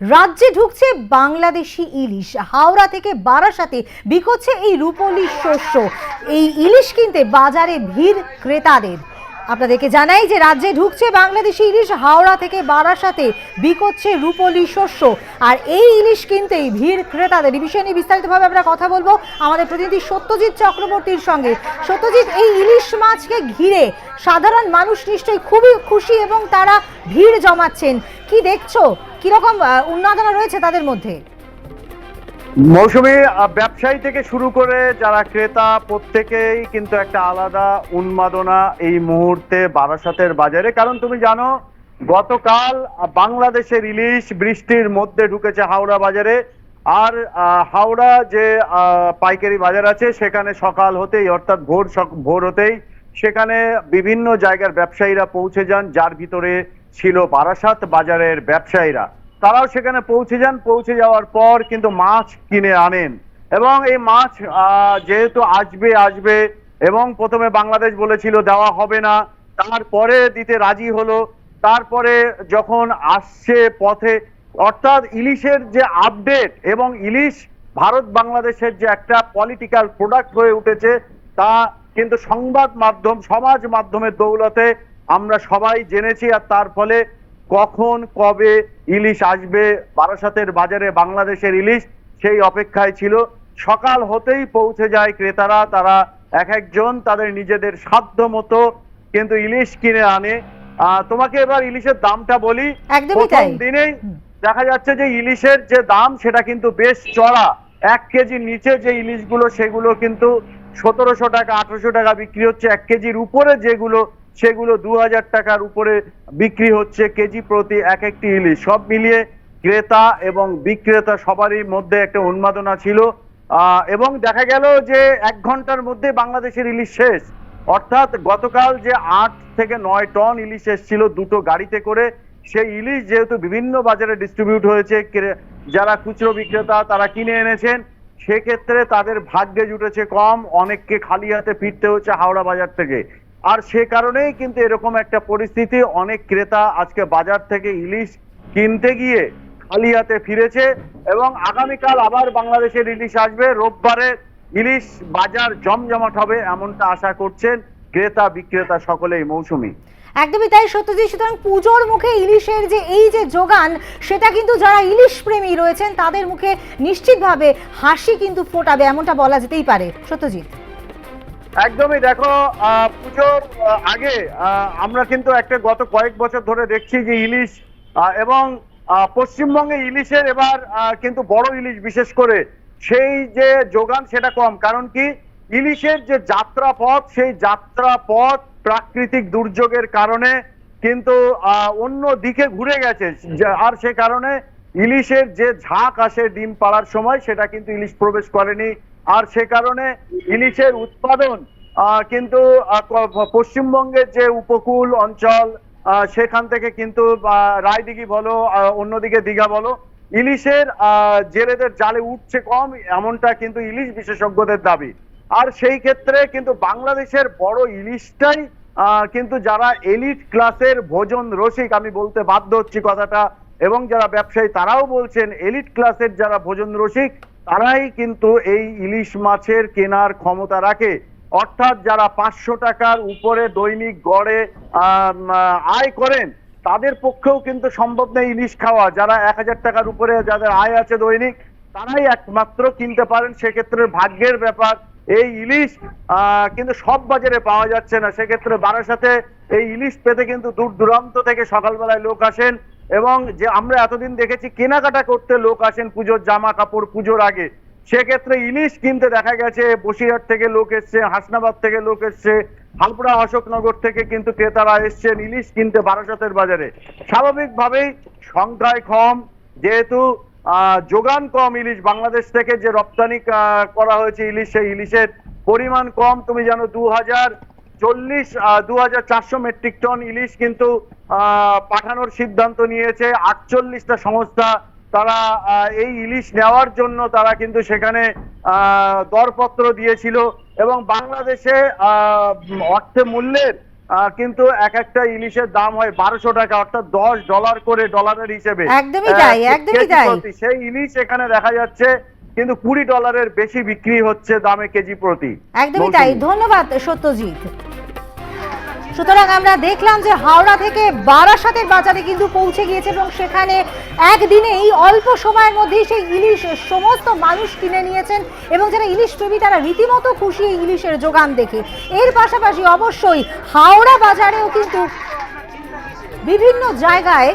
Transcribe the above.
রাজ্যে ঢুকছে বাংলাদেশি ইলিশ। হাওড়া থেকে বারাসাতে বিকোচ্ছে এই রূপলি শস্য। এই ইলিশ কিনতে বাজারে ভিড় ক্রেতাদের। আপনাদেরকে জানাই যে রাজ্যে ঢুকছে বাংলাদেশি ইলিশ, হাওড়া থেকে বারাসাতে বিকোচ্ছে রূপলি শস্য। আর এই ইলিশ কিনতেই ভিড় ক্রেতাদের। এই বিষয় নিয়ে বিস্তারিতভাবে আমরা কথা বলব আমাদের প্রতিনিধি সত্যজিৎ চক্রবর্তীর সঙ্গে। সত্যজিৎ, এই ইলিশ মাছকে ঘিরে সাধারণ মানুষ নিশ্চয়ই খুবই খুশি এবং তারা ভিড় জমাচ্ছেন। কি দেখছ? কীরকম উন্মাদনা রয়েছে তাদের মধ্যে? মৌসুমি ব্যবসায়ী থেকে শুরু করে যারা ক্রেতা প্রত্যেকেই কিন্তু একটা আলাদা উন্মাদনা এই মুহূর্তে বারাসাতের বাজারে। কারণ তুমি জানো গতকাল আহ, বাংলাদেশের ইলিশ বৃষ্টির মধ্যে ঢুকেছে হাওড়া বাজারে। আর হাওড়া যে পাইকারি বাজার আছে সেখানে সকাল হতেই অর্থাৎ ভোর ভোর হতেই সেখানে বিভিন্ন জায়গার ব্যবসায়ীরা পৌঁছে যান যার ভিতরে ছিল বারাসাত বাজারের ব্যবসায়ীরা। তারাও সেখানে পৌঁছে যান। পৌঁছে যাওয়ার পর কিন্তু মাছ কিনে আনেন। এবং এই মাছ যেহেতু আসবে আসবে এবং প্রথমে বাংলাদেশ বলেছিল দেওয়া হবে না, তারপরে দিতে রাজি হলো। তারপরে যখন আসছে পথে, অর্থাৎ ইলিশের যে আপডেট এবং ইলিশ ভারত বাংলাদেশের যে একটা পলিটিক্যাল প্রোডাক্ট হয়ে উঠেছে, তা কিন্তু সংবাদ মাধ্যম, সমাজ মাধ্যমের দৌলতে আমরা সবাই জেনেছি আর তার ফলে কখন কবে ইলিশ আসবে বারাসাতের বাজারে বাংলাদেশের ইলিশ সেই অপেক্ষায় ছিল। সকাল হতেই পৌঁছে যায় ক্রেতারা তারা এক একজন তাদের নিজেদের সাধ্য মতো কিন্তু ইলিশ কিনে আনে। তোমাকে এবার ইলিশের দামটা বলি। প্রথম। দিনেই দেখা যাচ্ছে যে ইলিশের যে দাম সেটা কিন্তু বেশ চড়া। এক কেজির নিচে যে ইলিশগুলো সেগুলো কিন্তু সতেরোশো টাকা আঠারোশো টাকা বিক্রি হচ্ছে। এক কেজির উপরে যেগুলো সেগুলো দু হাজার টাকার উপরে বিক্রি হচ্ছে কেজি প্রতি এক একটি ইলিশ। সব মিলিয়ে ক্রেতা এবং বিক্রেতা সবারই মধ্যে একটা উন্মাদনা ছিল। এবং দেখা গেল যে এক ঘণ্টার মধ্যে বাংলাদেশের ইলিশ শেষ। অর্থাৎ গতকাল যে আট থেকে নয় টন ইলিশ এসেছিল দুটো গাড়িতে করে, সেই ইলিশ যেহেতু বিভিন্ন বাজারে ডিস্ট্রিবিউট হয়েছে যারা খুচরো বিক্রেতা তারা কিনে এনেছেন, সেক্ষেত্রে তাদের ভাগ্যে জুটেছে কম, অনেককে খালি হাতে ফিরতে হচ্ছে হাওড়া বাজার থেকে। আর সে কারণেই কিন্তু এরকম একটা পরিস্থিতি অনেক ক্রেতা আজকে বাজার থেকে ইলিশ কিনতে গিয়ে খালি হাতে ফিরেছে এবং আগামীকাল আবার বাংলাদেশের ইলিশ আসবে। রোববারে ইলিশ বাজার জমজমাট হবে এমনটা আশা করছেন ক্রেতা, বিক্রেতা সকলেই মৌসুমী। একদমই তাই সত্যজিৎ সুতরাং পুজোর মুখে ইলিশের যে এই যে যোগান, সেটা কিন্তু যারা ইলিশ প্রেমী রয়েছেন, তাদের মুখে নিশ্চিতভাবে হাসি কিন্তু ফোটাবে, এমনটা বলা যেতেই পারে। সত্যজিৎ। একদমই দেখো পুজোর আগে আমরা কিন্তু একটা গত কয়েক বছর ধরে দেখছি যে ইলিশ এবং পশ্চিমবঙ্গে ইলিশের এবার কিন্তু বড় ইলিশ বিশেষ করে সেই যে যোগান সেটা কম। কারণ কি? ইলিশের যে যাত্রা পথ সেই যাত্রা পথ প্রাকৃতিক দুর্যোগের কারণে কিন্তু আহ, অন্য দিকে ঘুরে গেছে। আর সে কারণে ইলিশের যে ঝাঁক আসে ডিম পাড়ার সময় সেটা কিন্তু ইলিশ প্রবেশ করেনি। আর সে কারণে ইলিশের উৎপাদন কিন্তু পশ্চিমবঙ্গের যে উপকূল অঞ্চল সেখান থেকে কিন্তু রায়দিঘি বলো অন্যদিকে দীঘা বলো, ইলিশের জেলেদের জালে উঠছে কম, এমনটা কিন্তু ইলিশ বিশেষজ্ঞদের দাবি। আর সেই ক্ষেত্রে কিন্তু বাংলাদেশের বড় ইলিশটাই কিন্তু যারা এলিট ক্লাসের ভোজন রসিক, আমি বলতে বাধ্য হচ্ছি কথাটা এবং যারা ব্যবসায়ী তারাও বলছেন এলিট ক্লাসের যারা ভোজন রসিক, তারাই কিন্তু এই ইলিশ মাছের কেনার ক্ষমতা রাখে। অর্থাৎ যারা পাঁচশো টাকার উপরে দৈনিক গড়ে আয় করেন, তাদের পক্ষেও কিন্তু সম্ভব নেই ইলিশ খাওয়া। যারা এক হাজার টাকার উপরে যাদের আয় আছে দৈনিক, তারাই একমাত্র কিনতে পারেন। সেক্ষেত্রে ভাগ্যের ব্যাপার, এই ইলিশ কিন্তু সব বাজারে পাওয়া যাচ্ছে না। সেক্ষেত্রে বারাসাতে এই ইলিশ পেতে কিন্তু দূর দূরান্ত থেকে সকালবেলায় লোক আসেন। এবং যে আমরা এতদিন দেখেছি কেনাকাটা করতে লোক আসেন পুজোর জামা কাপড় পুজোর আগে, সেক্ষেত্রে ইলিশ কিনতে দেখা গেছে, বসিরহাট থেকে লোক এসছে, হাসনাবাদ থেকে লোক এসছে, হালপুরা অশোকনগর থেকে কিন্তু ক্রেতারা এসছেন ইলিশ কিনতে বারাসাতের বাজারে। স্বাভাবিকভাবেই সংখ্যায় কম, যেহেতু যোগান কম ইলিশ, বাংলাদেশ থেকে যে রপ্তানি করা হয়েছে ইলিশ, সেই ইলিশের পরিমাণ কম। তুমি জানো দু হাজার চল্লিশ দু হাজার চারশো মেট্রিক টন ইলিশ কিন্তু পাঠানোর সিদ্ধান্ত নিয়েছে। আটচল্লিশটা সংস্থা তারা এই ইলিশ নেওয়ার জন্য তারা কিন্তু সেখানে দরপত্র দিয়েছিল এবং বাংলাদেশে অর্থে মূল্যের কিন্তু এক একটা ইলিশের দাম হয় বারোশো টাকা অর্থাৎ দশ ডলার করে ডলারের হিসেবে। একদমই তাই, একদমই তাই। সেই ইলিশ এখানে দেখা যাচ্ছে কিন্তু কুড়ি ডলারের বেশি বিক্রি হচ্ছে দামে কেজি প্রতি। একদমই তাই। ধন্যবাদ সত্যজিৎ। সুতরাং আমরা দেখলাম যে হাওড়া থেকে বারাসাতের বাজারে কিন্তু পৌঁছে গিয়েছে এবং সেখানে একদিনে এই অল্প সময়ের মধ্যেই সেই ইলিশ সমস্ত মানুষ কিনে নিয়েছেন এবং যারা ইলিশ প্রেমী তারা রীতিমতো খুশি এই ইলিশের যোগান দেখে। এর পাশাপাশি অবশ্যই হাওড়া বাজারেও কিন্তু বিভিন্ন জায়গায়